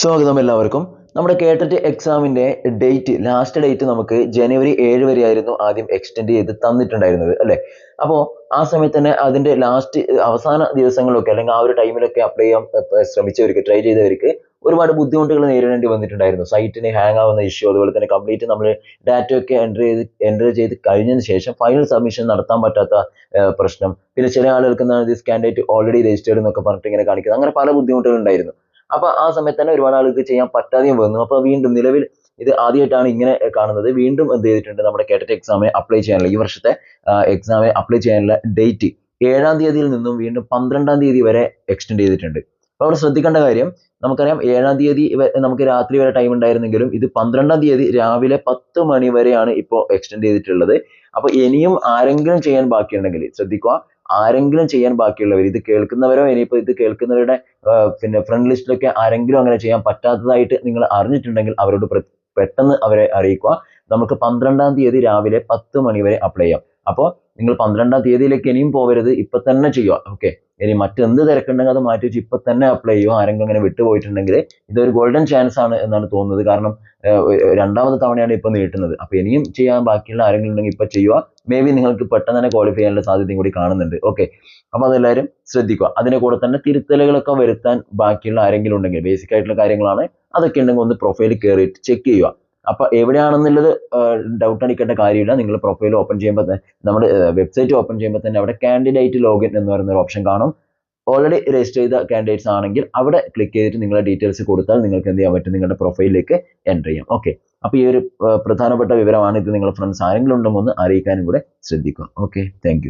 സ്വാഗതം എല്ലാവർക്കും നമ്മുടെ കേട്ടറ്റ് എക്സാമിന്റെ ഡേറ്റ് ലാസ്റ്റ് ഡേറ്റ് നമുക്ക് ജനുവരി ഏഴ് വരെ ആയിരുന്നു ആദ്യം എക്സ്റ്റെൻഡ് ചെയ്ത് തന്നിട്ടുണ്ടായിരുന്നത് അല്ലേ? അപ്പോ ആ സമയത്ത് തന്നെ അതിന്റെ ലാസ്റ്റ് അവസാന ദിവസങ്ങളൊക്കെ അല്ലെങ്കിൽ ആ ഒരു ടൈമിലൊക്കെ അപ്ലൈ ചെയ്യാൻ ശ്രമിച്ചവർക്ക് ട്രൈ ചെയ്തവർക്ക് ഒരുപാട് ബുദ്ധിമുട്ടുകൾ നേരിടേണ്ടി വന്നിട്ടുണ്ടായിരുന്നു. സൈറ്റിന് ഹാങ് ആവുന്ന ഇഷ്യൂ അതുപോലെ തന്നെ കംപ്ലീറ്റ് നമ്മൾ ഡാറ്റ ഒക്കെ എന്റർ ചെയ്ത് എന്റർ ചെയ്ത് കഴിഞ്ഞതിന് ശേഷം ഫൈനൽ സബ്മിഷൻ നടത്താൻ പറ്റാത്ത പ്രശ്നം. പിന്നെ ചില ആളുകൾക്ക് എന്താണ് ദിസ് കാൻഡിഡേറ്റ് ഓൾറെഡി രജിസ്റ്റേർഡ് എന്നൊക്കെ പറഞ്ഞിട്ട് ഇങ്ങനെ കാണിക്കുന്നത്. അങ്ങനെ പല ബുദ്ധിമുട്ടുകൾ ഉണ്ടായിരുന്നു അപ്പൊ ആ സമയത്ത് തന്നെ ഒരുപാട് ആളുകൾക്ക് ചെയ്യാൻ പറ്റാതെയും വന്നു. അപ്പൊ വീണ്ടും നിലവിൽ ഇത് ആദ്യമായിട്ടാണ് ഇങ്ങനെ കാണുന്നത്. വീണ്ടും എന്ത് ചെയ്തിട്ടുണ്ട്? നമ്മുടെ കേട്ടറ്റ് എക്സാമിന് അപ്ലൈ ചെയ്യാനുള്ള ഈ വർഷത്തെ എക്സാമിന് അപ്ലൈ ചെയ്യാനുള്ള ഡേറ്റ് ഏഴാം തീയതിയിൽ നിന്നും വീണ്ടും പന്ത്രണ്ടാം തീയതി വരെ എക്സ്റ്റെൻഡ് ചെയ്തിട്ടുണ്ട്. അപ്പോൾ അവിടെ ശ്രദ്ധിക്കേണ്ട കാര്യം നമുക്കറിയാം ഏഴാം തീയതി നമുക്ക് രാത്രി വരെ ടൈം ഉണ്ടായിരുന്നെങ്കിലും ഇത് പന്ത്രണ്ടാം തീയതി രാവിലെ പത്ത് മണി വരെയാണ് ഇപ്പോൾ എക്സ്റ്റെൻഡ് ചെയ്തിട്ടുള്ളത്. അപ്പോൾ ഇനിയും ആരെങ്കിലും ചെയ്യാൻ ബാക്കിയുണ്ടെങ്കിൽ ശ്രദ്ധിക്കുക. ആരെങ്കിലും ചെയ്യാൻ ബാക്കിയുള്ളവർ ഇത് കേൾക്കുന്നവരോ ഇനിയിപ്പോൾ ഇത് കേൾക്കുന്നവരുടെ പിന്നെ ഫ്രണ്ട് ലിസ്റ്റിലൊക്കെ ആരെങ്കിലും അങ്ങനെ ചെയ്യാൻ പറ്റാത്തതായിട്ട് നിങ്ങൾ അറിഞ്ഞിട്ടുണ്ടെങ്കിൽ അവരോട് പെട്ടെന്ന് അവരെ അറിയിക്കുക. നമുക്ക് പന്ത്രണ്ടാം തീയതി രാവിലെ പത്ത് മണി വരെ അപ്ലൈ ചെയ്യാം. അപ്പോൾ നിങ്ങൾ പന്ത്രണ്ടാം തീയതിയിലേക്ക് ഇനിയും പോകരുത് ഇപ്പൊ തന്നെ ചെയ്യുക. ഓക്കെ ഇനി മറ്റെന്ത് തിരക്കുണ്ടെങ്കിൽ അത് മാറ്റി വെച്ച് ഇപ്പൊ തന്നെ അപ്ലൈ ചെയ്യുക. ആരെങ്കിലും അങ്ങനെ വിട്ടുപോയിട്ടുണ്ടെങ്കിൽ ഇതൊരു ഗോൾഡൻ ചാൻസ് ആണ് എന്നാണ് തോന്നുന്നത്. കാരണം രണ്ടാമത്തെ തവണയാണ് ഇപ്പൊ നീട്ടുന്നത്. അപ്പോൾ ഇനിയും ചെയ്യാൻ ബാക്കിയുള്ള ആരെങ്കിലും ഉണ്ടെങ്കിൽ ഇപ്പൊ ചെയ്യുക. മേ ബി നിങ്ങൾക്ക് പെട്ടെന്ന് തന്നെ ക്വാളിഫൈ ചെയ്യാനുള്ള സാധ്യതയും കൂടി കാണുന്നുണ്ട്. ഓക്കെ അപ്പോൾ അതെല്ലാവരും ശ്രദ്ധിക്കുക. അതിനെ കൂടെ തന്നെ തിരുത്തലുകളൊക്കെ വരുത്താൻ ബാക്കിയുള്ള ആരെങ്കിലും ഉണ്ടെങ്കിൽ ബേസിക് ആയിട്ടുള്ള കാര്യങ്ങളാണ്. അതൊക്കെ ഉണ്ടെങ്കിൽ ഒന്ന് പ്രൊഫൈൽ കയറിയിട്ട് ചെക്ക് ചെയ്യുക. അപ്പൊ എവിടെയാണെന്നുള്ളത് ഡൗട്ട് അടിക്കേണ്ട കാര്യമില്ല. നിങ്ങൾ പ്രൊഫൈൽ ഓപ്പൺ ചെയ്യുമ്പോൾ നമ്മുടെ വെബ്സൈറ്റ് ഓപ്പൺ ചെയ്യുമ്പോൾ തന്നെ അവിടെ കാൻഡിഡേറ്റ് ലോഗിൻ എന്ന് പറയുന്ന ഒരു ഓപ്ഷൻ കാണും. ഓൾറെഡി രജിസ്റ്റർ ചെയ്ത കാൻഡിഡേറ്റ്സ് ആണെങ്കിൽ അവിടെ ക്ലിക്ക് ചെയ്തിട്ട് നിങ്ങളുടെ ഡീറ്റെയിൽസ് കൊടുത്താൽ നിങ്ങൾക്ക് എന്ത് ചെയ്യാൻ പറ്റും? നിങ്ങളുടെ പ്രൊഫൈലിലേക്ക് എന്റർ ചെയ്യാം. ഓക്കെ അപ്പോൾ ഈ ഒരു പ്രധാനപ്പെട്ട വിവരമാണ് ഇത്. നിങ്ങളുടെ ഫ്രണ്ട്സ് ആരെങ്കിലും ഉണ്ടോ എന്ന് അറിയിക്കാനും കൂടെ ശ്രദ്ധിക്കുക. Okay thank